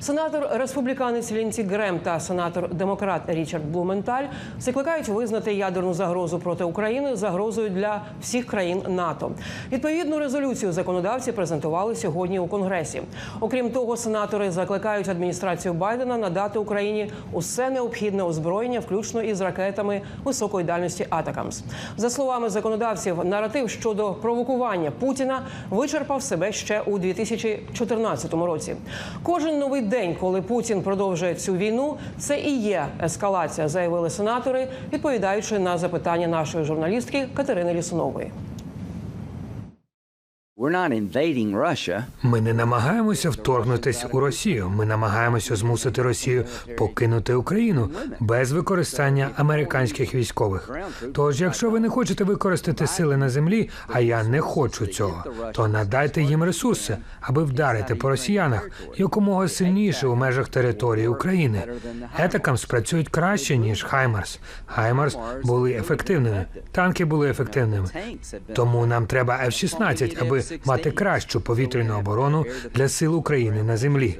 Сенатор республіканець Лінці Грем та сенатор демократ Річард Блументаль закликають визнати ядерну загрозу проти України загрозою для всіх країн НАТО. Відповідну резолюцію законодавці презентували сьогодні у Конгресі. Окрім того, сенатори закликають адміністрацію Байдена надати Україні усе необхідне озброєння, включно із ракетами високої дальності Атакамс. За словами законодавців, наратив щодо провокування Путіна вичерпав себе ще у 2014 році. Кожен новий день, коли Путін продовжує цю війну, це і є ескалація, заявили сенатори, відповідаючи на запитання нашої журналістки Катерини Лісунової. Ми не намагаємося вторгнутись у Росію. Ми намагаємося змусити Росію покинути Україну без використання американських військових. Тож, якщо ви не хочете використати сили на землі, а я не хочу цього, то надайте їм ресурси, аби вдарити по росіянах якомога сильніше у межах території України. Етакам спрацюють краще ніж Хаймарс. Хаймарс були ефективними. Танки були ефективними. Тому нам треба F-16, аби мати кращу повітряну оборону для сил України на землі.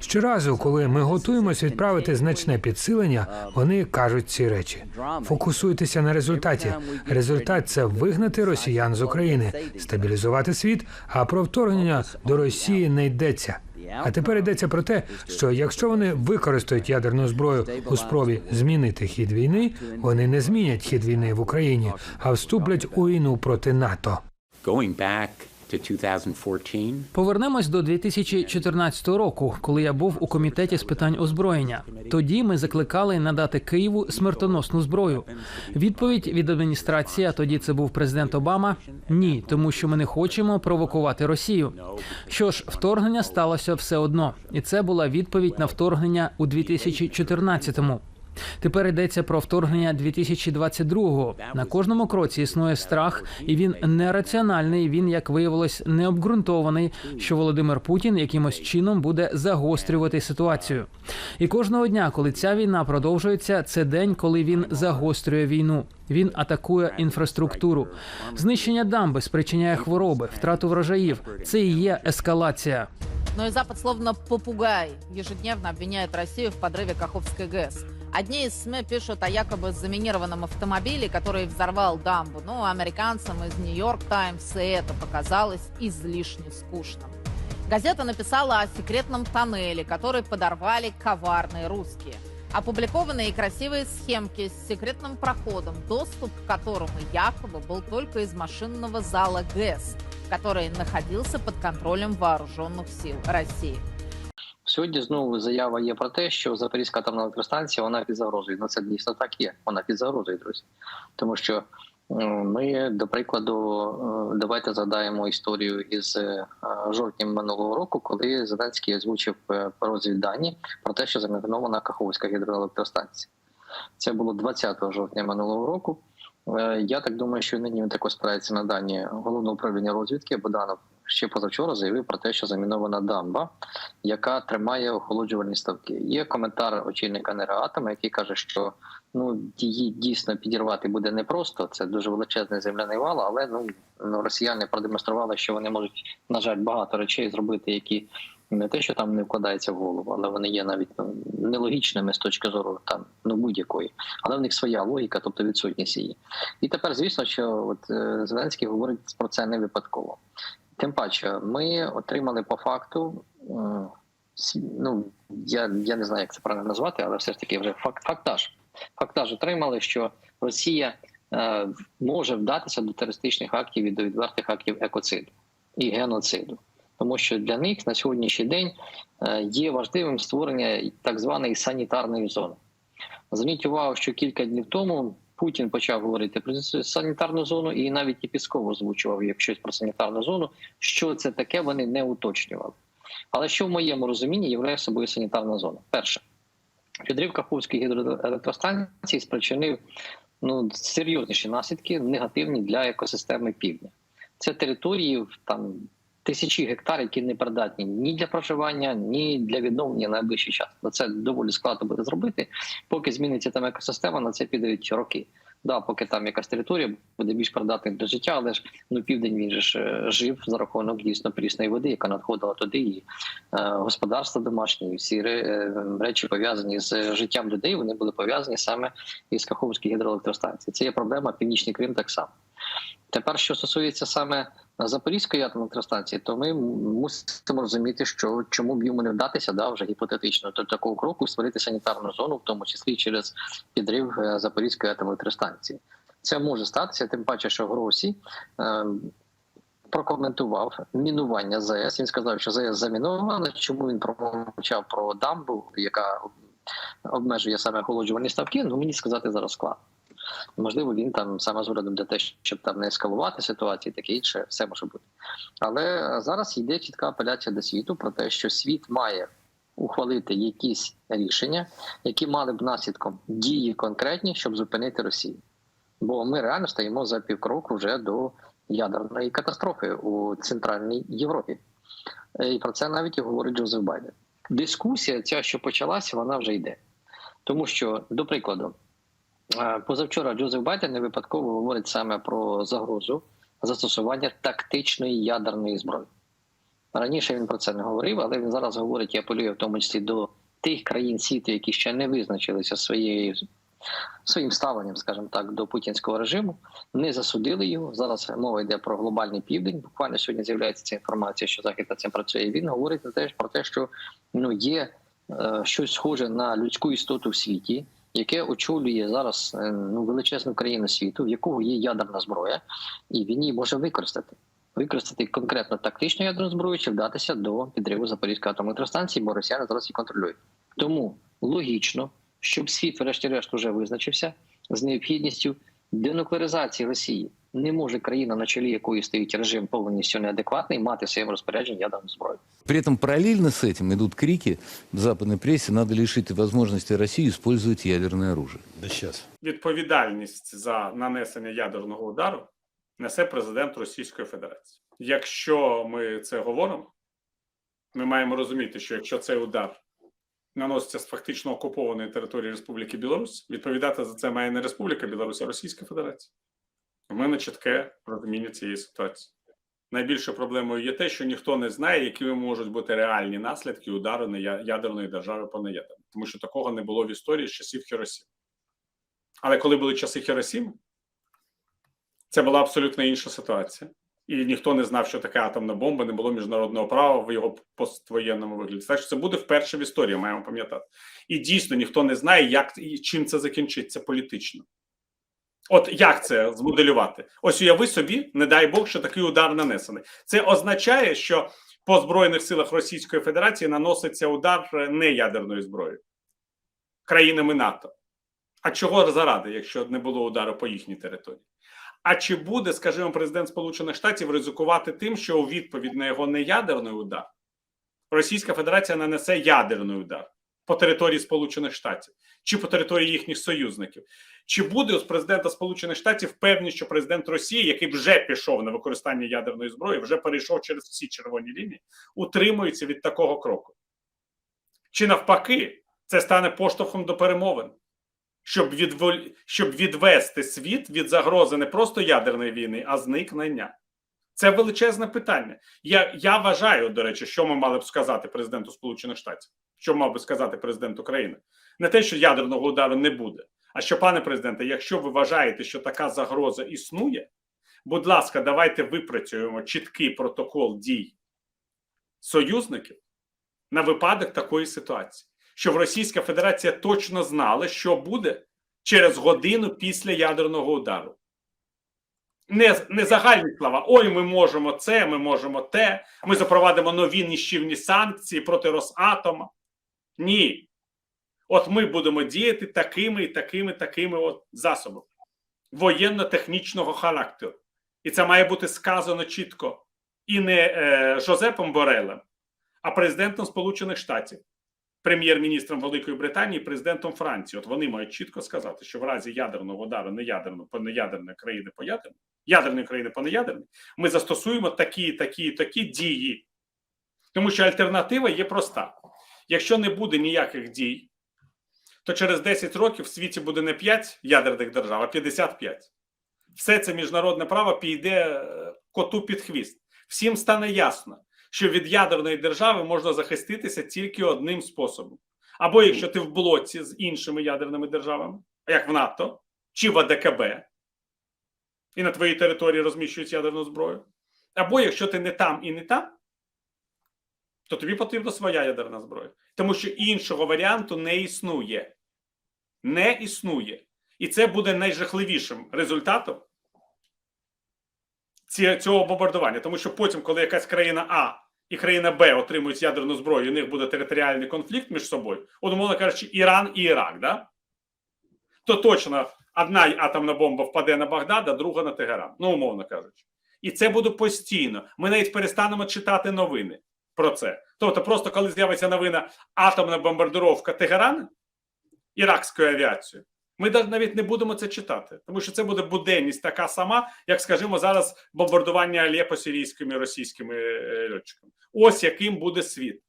Щоразу, коли ми готуємося відправити значне підсилення, вони кажуть ці речі. Фокусуйтеся на результаті. Результат це вигнати росіян з України, стабілізувати світ. А про вторгнення до Росії не йдеться. А тепер йдеться про те, що якщо вони використають ядерну зброю у спробі змінити хід війни, вони не змінять хід війни в Україні, а вступлять у війну проти НАТО. Going back to 2014, Повернемось до 2014 року, коли я був у комітеті з питань озброєння. Тоді ми закликали надати Києву смертоносну зброю. Відповідь від адміністрації, а тоді це був президент Обама. Ні, тому що ми не хочемо провокувати Росію. Що ж, вторгнення сталося все одно, і це була відповідь на вторгнення у 2014-му. Тепер йдеться про вторгнення 2022-го. На кожному кроці існує страх, і він нераціональний. Він, як виявилось, необґрунтований, що Володимир Путін якимось чином буде загострювати ситуацію. І кожного дня, коли ця війна продовжується, це день, коли він загострює війну. Він атакує інфраструктуру. Знищення дамби спричиняє хвороби, втрату врожаїв. Це і є ескалація. Но и Запад словно попугай ежедневно обвиняет Россию в подрыве Каховской ГЭС. Одни из СМИ пишут о якобы заминированном автомобиле, который взорвал дамбу. Ну, американцам из Нью-Йорк Таймс и это показалось излишне скучным. Газета написала о секретном тоннеле, который подорвали коварные русские. Опубликованы и красивые схемки с секретным проходом, доступ к которому якобы был только из машинного зала ГЭС, который находился под контролем вооруженных сил России. Сьогодні знову заява є про те, що Запорізька атомна електростанція вона під загрозою. Ну це дійсно так є. Вона під загрозою, друзі. Тому що е, ми, до прикладу, е, давайте згадаємо історію із е, жовтня минулого року, коли Зеленський озвучив розвіддані про те, що замінована Каховська гідроелектростанція. Це було 20 жовтня минулого року. Я так думаю, що нині він також спирається на дані головного управління розвідки Боданов ще позавчора заявив про те, що замінована дамба, яка тримає охолоджувальні ставки. Є коментар очільника «Енергоатому», який каже, що ну її дійсно підірвати буде непросто. Це дуже величезний земляний вал, але ну, ну росіяни продемонстрували, що вони можуть, на жаль, багато речей зробити, які не те, що там не вкладається в голову, але вони є навіть ну, нелогічними з точки зору там ну будь-якої. Але в них своя логіка, тобто відсутність її. І тепер, звісно, що от е, Зеленський говорить про це не випадково. Тим паче, ми отримали по факту. е, Ну я, я не знаю, як це правильно назвати, але все ж таки вже факт, фактаж. Фактаж отримали, що Росія е, може вдатися до терористичних актів і до відвертих актів екоциду і геноциду. Тому що для них на сьогоднішній день е, є важливим створення так званої санітарної зони. Зверніть увагу, що кілька днів тому Путін почав говорити про санітарну зону, і навіть і Пісков озвучував як щось про санітарну зону. Що це таке, вони не уточнювали. Але що в моєму розумінні є собою санітарна зона? Перше, підрив Каховської гідроелектростанції спричинив ну, серйозніші наслідки негативні для екосистеми півдня. Це території там тисячі гектарів, які не придатні ні для проживання, ні для відновлення на найближчий час. Це доволі складно буде зробити. Поки зміниться там екосистема, на це підуть роки. Да, поки там якась територія буде більш придатна для життя, але ж ну південь він же ж е, жив за рахунок дійсно прісної води, яка надходила туди, і е, господарство домашнє, і всі е, речі пов'язані з життям людей. Вони були пов'язані саме із Каховської гідроелектростанції. Це є проблема Північний Крим так само. Тепер, що стосується саме Запорізької атомної то ми мусимо розуміти, що чому б йому не вдатися, да, вже гіпотетично до такого кроку створити санітарну зону, в тому числі через підрив е, Запорізької атомної електростанції. Це може статися, тим паче, що Гросі е, прокоментував мінування ЗАЕС. Він сказав, що ЗАЕС заміновано. Чому він промовчав про дамбу, яка обмежує саме охолоджувальні ставки? Ну мені сказати зараз складно. Можливо, він там саме з урядом для те, щоб там не ескалувати ситуацію, таке інше, все може бути. Але зараз йде чітка апеляція до світу про те, що світ має ухвалити якісь рішення, які мали б наслідком дії конкретні, щоб зупинити Росію. Бо ми реально стоїмо за півкроку вже до ядерної катастрофи у центральній Європі. І про це навіть і говорить Джозеф Байден. Дискусія, ця, що почалася, вона вже йде. Тому що, до прикладу, Е, Позавчора Джозеф Байден не випадково говорить саме про загрозу застосування тактичної ядерної зброї. Раніше він про це не говорив, але він зараз говорить і апелює в тому числі до тих країн світу, які ще не визначилися своєю своїм ставленням, скажімо так, до путінського режиму, не засудили його. Зараз мова йде про глобальний південь. Буквально сьогодні з'являється ця інформація, що захід над цим працює. Він говорить на те, про те, що ну є е, щось схоже на людську істоту в світі, яке очолює зараз е, ну величезну країну світу, в якого є ядерна зброя, і він її може використати. Використати конкретно тактичну ядерну зброю чи вдатися до підриву Запорізької атомної бо росіяни зараз її контролюють. Тому логічно, щоб світ, врешті-решт, уже визначився з необхідністю денуклеаризації Росії. Не може країна, на чолі якої стоїть режим повністю неадекватний, мати в своєму розпорядженні ядерну зброю. При этом параллельно с этим идут крики в западной прессе, надо лишить возможности России использовать ядерное оружие. відповідальність за нанесення ядерного удару несе президент Російської Федерації. Якщо ми це говоримо, ми маємо розуміти, що якщо цей удар наноситься з фактично окупованої території Республіки Білорусь, відповідати за це має не Республіка Білорусь, а Російська Федерація. У мене чітке розуміння цієї ситуації. Найбільшою проблемою є те, що ніхто не знає, якими можуть бути реальні наслідки удару на ядерної держави по неядерній, тому що такого не було в історії з часів Хіросіми. Але коли були часи Хіросіми, це була абсолютно інша ситуація. І ніхто не знав, що таке атомна бомба, не було міжнародного права в його поствоєнному вигляді. Так що це буде вперше в історії, маємо пам'ятати. І дійсно ніхто не знає, як і чим це закінчиться політично. От як це змоделювати? Ось уяви собі, не дай Бог, що такий удар нанесений. Це означає, що по Збройних силах Російської Федерації наноситься удар не ядерною зброєю країнами НАТО. А чого заради, якщо не було удару по їхній території? А чи буде, скажімо, президент Сполучених Штатів ризикувати тим, що у відповідь на його неядерний удар Російська Федерація нанесе ядерний удар по території Сполучених Штатів чи по території їхніх союзників? Чи буде у президента Сполучених Штатів певні, що президент Росії, який вже пішов на використання ядерної зброї, вже перейшов через всі червоні лінії, утримується від такого кроку? Чи навпаки, це стане поштовхом до перемовин? щоб відволь... щоб відвести світ від загрози не просто ядерної війни, а зникнення. Це величезне питання. Я, я вважаю, до речі, що ми мали б сказати президенту Сполучених Штатів, що мав би сказати президент України. Не те, що ядерного удару не буде, а що, пане президенте, якщо ви вважаєте, що така загроза існує, будь ласка, давайте випрацюємо чіткий протокол дій союзників на випадок такої ситуації щоб Російська Федерація точно знала, що буде через годину після ядерного удару. Не, не загальні слова. Ой, ми можемо це, ми можемо те. Ми запровадимо нові ніщівні санкції проти Росатома. Ні. От ми будемо діяти такими і такими такими от засобами воєнно-технічного характеру. І це має бути сказано чітко і не е, Жозепом Борелем, а президентом Сполучених Штатів прем'єр-міністром Великої Британії, президентом Франції. От вони мають чітко сказати, що в разі ядерного удару неядерного по неядерної країни по ядерній, ядерної країни по неядерній, ми застосуємо такі, такі, такі дії. Тому що альтернатива є проста: якщо не буде ніяких дій, то через 10 років в світі буде не 5 ядерних держав, а 55. Все це міжнародне право піде е, коту під хвіст. Всім стане ясно, що від ядерної держави можна захиститися тільки одним способом. Або якщо ти в блоці з іншими ядерними державами, як в НАТО чи в АДКБ, і на твоїй території розміщують ядерну зброю. Або якщо ти не там і не там, то тобі потрібна своя ядерна зброя. Тому що іншого варіанту не існує. Не існує. І це буде найжахливішим результатом ці- цього бомбардування. Тому що потім, коли якась країна А і країна Б отримують ядерну зброю, у них буде територіальний конфлікт між собою, от, умовно кажучи, Іран і Ірак, да? то точно одна атомна бомба впаде на Багдад, а друга на Тегеран. Ну, умовно кажучи. І це буде постійно. Ми навіть перестанемо читати новини про це. Тобто, просто коли з'явиться новина атомна бомбардировка Тегерана іракською авіацією, ми навіть не будемо це читати, тому що це буде буденність така сама, як, скажімо, зараз бомбардування Алєпо сирійськими російськими е, льотчиками. Ось яким буде світ.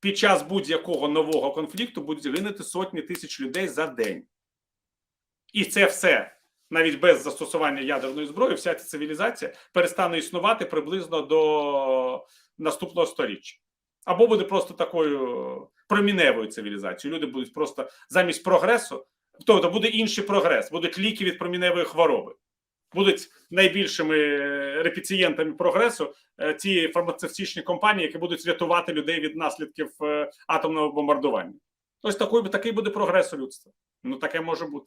Під час будь-якого нового конфлікту будуть гинути сотні тисяч людей за день. І це все навіть без застосування ядерної зброї, вся ця цивілізація перестане існувати приблизно до наступного сторіччя. Або буде просто такою проміневою цивілізацією. Люди будуть просто замість прогресу, тобто буде інший прогрес, будуть ліки від проміневої хвороби. Будуть найбільшими е, репіцієнтами прогресу е, ті фармацевтичні компанії, які будуть рятувати людей від наслідків е, атомного бомбардування. Ось такий, такий буде прогрес у людства. Ну таке може бути.